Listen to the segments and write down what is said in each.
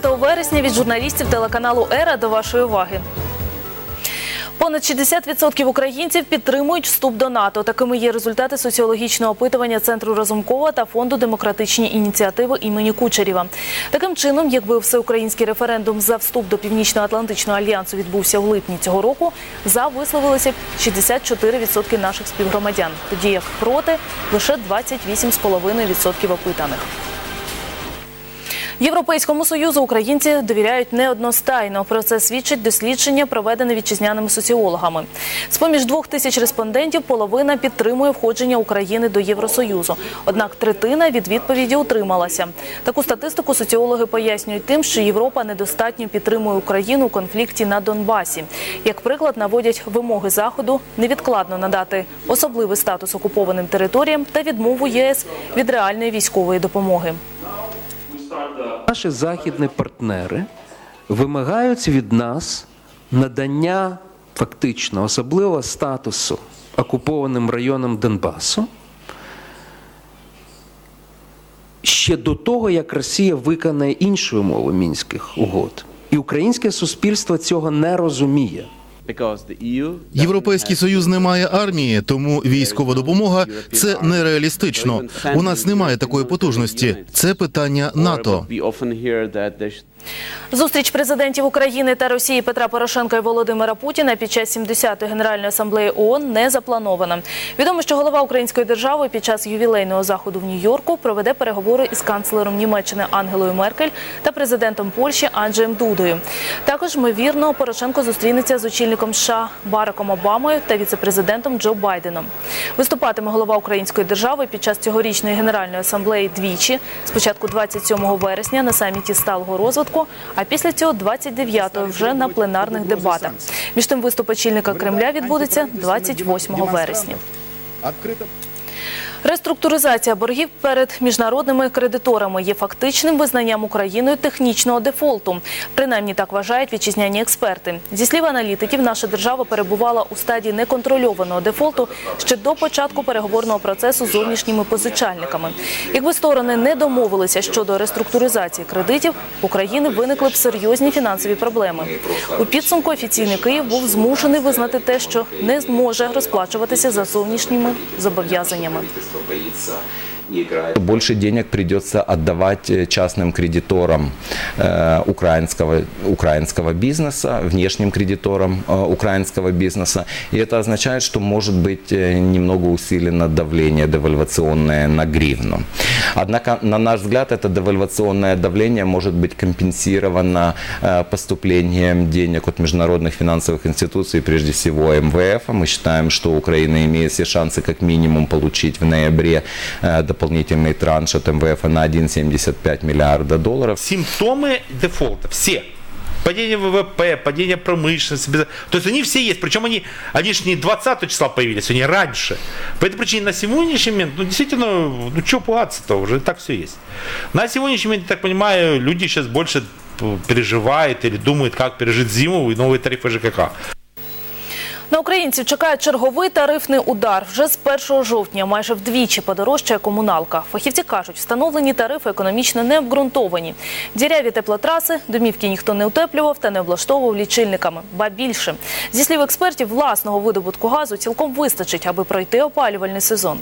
25 вересня від журналістів телеканалу Ера до вашої уваги. Понад 60% українців підтримують вступ до НАТО. Такими є результати соціологічного опитування Центру Разумкова та фонду демократичні ініціативи імені Кучерєва. Таким чином, якби всеукраїнський референдум за вступ до Північно-Атлантичного альянсу відбувся в липні цього року, за висловилися б 64% наших співгромадян, тоді як проти лише 28,5% опитаних. Європейському союзу українці довіряють неодностайно. Про це свідчить дослідження, проведене вітчизняними соціологами. З поміж двох тисяч респондентів половина підтримує входження України до Євросоюзу. Однак третина від відповіді утрималася. Таку статистику соціологи пояснюють тим, що Європа недостатньо підтримує Україну у конфлікті на Донбасі. Як приклад наводять вимоги заходу невідкладно надати особливий статус окупованим територіям та відмову ЄС від реальної військової допомоги. Наші західні партнери вимагають від нас надання фактично особливого статусу окупованим районам Донбасу ще до того, як Росія виконає інші умови мінських угод. І українське суспільство цього не розуміє. Європейський союз не має армії, тому військова допомога це нереалістично. У нас немає такої потужності. Це питання НАТО. Зустріч президентів України та Росії Петра Порошенка і Володимира Путіна під час 70-ї генеральної асамблеї ООН не запланована. Відомо, що голова української держави під час ювілейного заходу в Нью-Йорку проведе переговори із канцлером Німеччини Ангелою Меркель та президентом Польщі Анджеєм Дудою. Також ймовірно, Порошенко зустрінеться з очільником США Бараком Обамою та віцепрезидентом Джо Байденом. Виступатиме голова української держави під час цьогорічної генеральної асамблеї двічі. Спочатку 27 вересня на саміті сталого розвитку, а після цього 29-го вже на пленарних дебатах. Між тим виступ очільника Кремля відбудеться 28 вересня. Реструктуризація боргів перед міжнародними кредиторами є фактичним визнанням Україною технічного дефолту. Принаймні так вважають вітчизняні експерти. Зі слів аналітиків, наша держава перебувала у стадії неконтрольованого дефолту ще до початку переговорного процесу з зовнішніми позичальниками. Якби сторони не домовилися щодо реструктуризації кредитів, у України виникли б серйозні фінансові проблеми. У підсумку офіційний Київ був змушений визнати те, що не зможе розплачуватися за зовнішніми зобов'язаннями правительство боится Больше денег придется отдавать э, частным кредиторам э, украинского, украинского бизнеса, внешним кредиторам э, украинского бизнеса. И это означает, что может быть э, немного усилено давление девальвационное на гривну. Однако, на наш взгляд, это девальвационное давление может быть компенсировано э, поступлением денег от международных финансовых институций, прежде всего МВФ. Мы считаем, что Украина имеет все шансы как минимум получить в ноябре э, дополнительный транш от МВФ на 1,75 миллиарда долларов. симптомы дефолта, все. Падение ВВП, падение промышленности. То есть они все есть. Причем они, они же не 20 числа появились, они раньше. По этой причине на сегодняшний момент, ну действительно, ну что пугаться-то, уже так все есть. На сегодняшний момент, я так понимаю, люди сейчас больше п- переживают или думают, как пережить зиму и новые тарифы ЖКХ. На українців чекає черговий тарифний удар. Вже з 1 жовтня майже вдвічі подорожчає комуналка. Фахівці кажуть, встановлені тарифи економічно не обґрунтовані. Діряві теплотраси, домівки ніхто не утеплював та не облаштовував лічильниками. Ба більше. Зі слів експертів, власного видобутку газу цілком вистачить, аби пройти опалювальний сезон.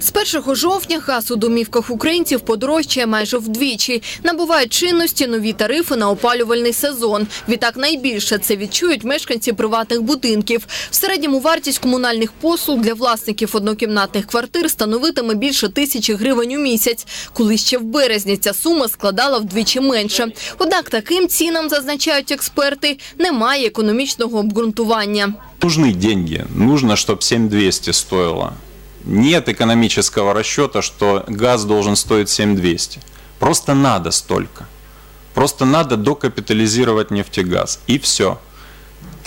З 1 жовтня газ у домівках українців подорожчає майже вдвічі. Набувають чинності нові тарифи на опалювальний сезон. Відтак найбільше це відчують мешканці приватних будинків. В середньому вартість комунальних послуг для власників однокімнатних квартир становитиме більше тисячі гривень у місяць, коли ще в березні ця сума складала вдвічі менше. Однак таким цінам, зазначають експерти, немає економічного обґрунтування. Нужны деньги. Нужно, чтобы 7200 стоило Нет экономического расчета, что газ должен стоить 7200. Просто надо столько. Просто надо докапитализировать нефтегаз. И все.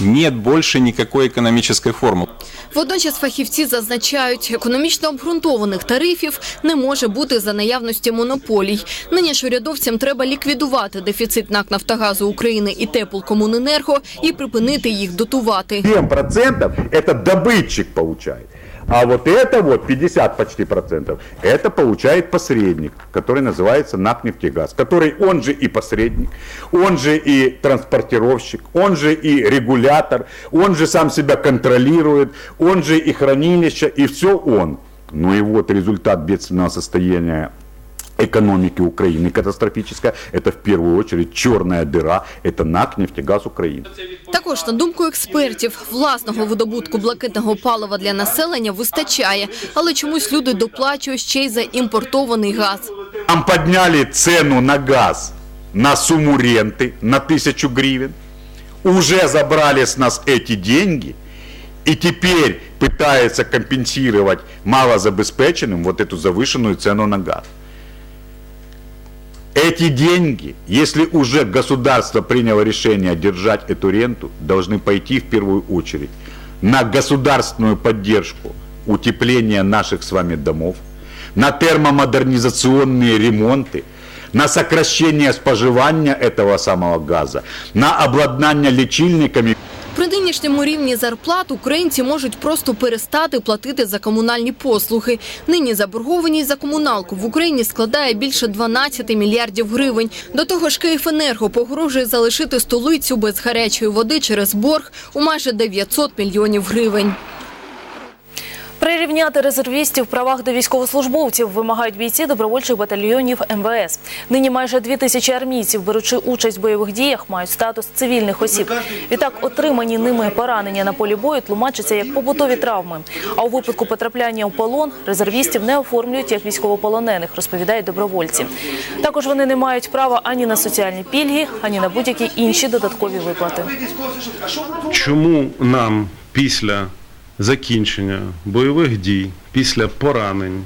Нет больше никакой экономической формулы. Водночас фахівці зазначають, економічно обґрунтованих тарифів не може бути за наявності монополій. Нині ж урядовцям треба ліквідувати дефіцит НАК «Нафтогазу України і Теплкомуненерго і припинити їх дотувати. 7% это добытчик получает. А вот это вот 50 почти процентов, это получает посредник, который называется НАК «Нефтегаз», который он же и посредник, он же и транспортировщик, он же и регулятор, он же сам себя контролирует, он же и хранилище, и все он. Ну и вот результат бедственного состояния экономики Украины катастрофическая, это в первую очередь черная дыра, это НАК «Нефтегаз Украины». Також, на думку експертів, власного видобутку блакитного палива для населення вистачає, але чомусь люди доплачують ще й за імпортований газ. Нам подняли цену на газ на сумму ренты на тысячу гривен. Уже забрали с нас эти деньги. И теперь пытаются компенсировать малозабеспеченным вот эту завышенную цену на газ. Эти деньги, если уже государство приняло решение держать эту ренту, должны пойти в первую очередь на государственную поддержку утепления наших с вами домов, на термомодернизационные ремонты, на сокращение споживания этого самого газа, на обладнание лечильниками При нинішньому рівні зарплат українці можуть просто перестати платити за комунальні послуги. Нині заборгованість за комуналку в Україні складає більше 12 мільярдів гривень. До того ж, Київенерго погрожує залишити столицю без гарячої води через борг у майже 900 мільйонів гривень. Прирівняти резервістів в правах до військовослужбовців вимагають бійці добровольчих батальйонів МВС. Нині майже дві тисячі армійців, беручи участь в бойових діях, мають статус цивільних осіб. Відтак, отримані ними поранення на полі бою тлумачаться як побутові травми. А у випадку потрапляння у полон резервістів не оформлюють як військовополонених, розповідають добровольці. Також вони не мають права ані на соціальні пільги, ані на будь-які інші додаткові виплати. чому нам після закінчення бойових дій, після поранень,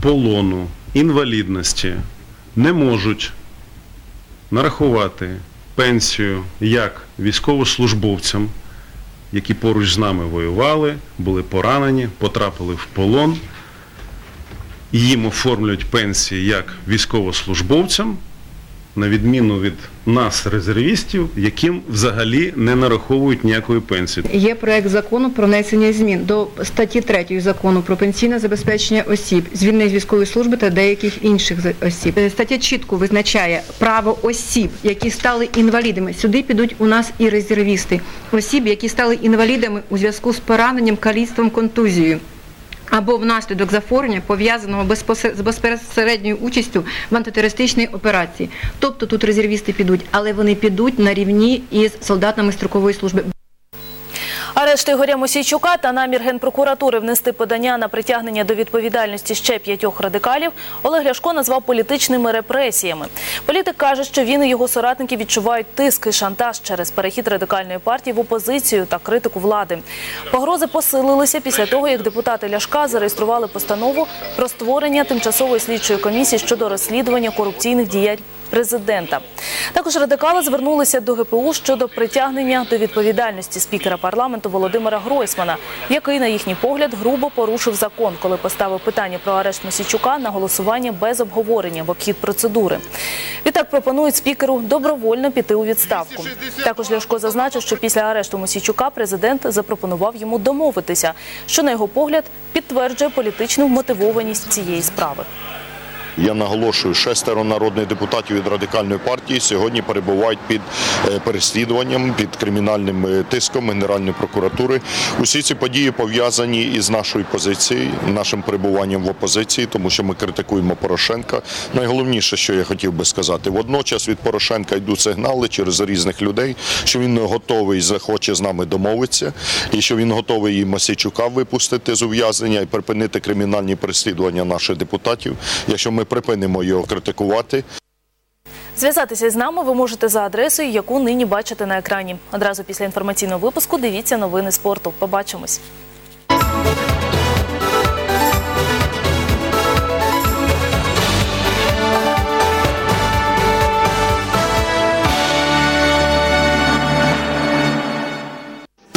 полону, інвалідності не можуть нарахувати пенсію як військовослужбовцям, які поруч з нами воювали, були поранені, потрапили в полон, їм оформлюють пенсії як військовослужбовцям, на відміну від нас, резервістів, яким взагалі не нараховують ніякої пенсії. Є проект закону про внесення змін до статті 3 закону про пенсійне забезпечення осіб, звільнених з військової служби та деяких інших осіб. Е, Стаття чітко визначає право осіб, які стали інвалідами. Сюди підуть у нас і резервісти, осіб, які стали інвалідами у зв'язку з пораненням, каліцтвом, контузією. Або внаслідок захворювання, пов'язаного з безпосередньою участю в антитерористичній операції. Тобто тут резервісти підуть, але вони підуть на рівні із солдатами строкової служби. Арешт Ігоря Мосійчука та намір Генпрокуратури внести подання на притягнення до відповідальності ще п'ятьох радикалів Олег Ляшко назвав політичними репресіями. Політик каже, що він і його соратники відчувають тиск і шантаж через перехід радикальної партії в опозицію та критику влади. Погрози посилилися після того, як депутати Ляшка зареєстрували постанову про створення тимчасової слідчої комісії щодо розслідування корупційних діянь президента. Також радикали звернулися до ГПУ щодо притягнення до відповідальності спікера парламенту Володимира Гройсмана, який, на їхній погляд, грубо порушив закон, коли поставив питання про арешт Мосійчука на голосування без обговорення в обхід процедури. Відтак пропонують спікеру добровольно піти у відставку. Також Ляшко зазначив, що після арешту Мосійчука президент запропонував йому домовитися, що на його погляд підтверджує політичну мотивованість цієї справи. Я наголошую, шестеро народних депутатів від радикальної партії сьогодні перебувають під е, переслідуванням, під кримінальним е, тиском Генеральної прокуратури. Усі ці події пов'язані із нашою позицією, нашим перебуванням в опозиції, тому що ми критикуємо Порошенка. Найголовніше, що я хотів би сказати, водночас від Порошенка йдуть сигнали через різних людей, що він готовий захоче з нами домовитися, і що він готовий і Масійчука випустити з ув'язнення і припинити кримінальні переслідування наших депутатів. Якщо ми припинимо його критикувати, Зв'язатися з нами ви можете за адресою, яку нині бачите на екрані. Одразу після інформаційного випуску дивіться новини спорту. Побачимось.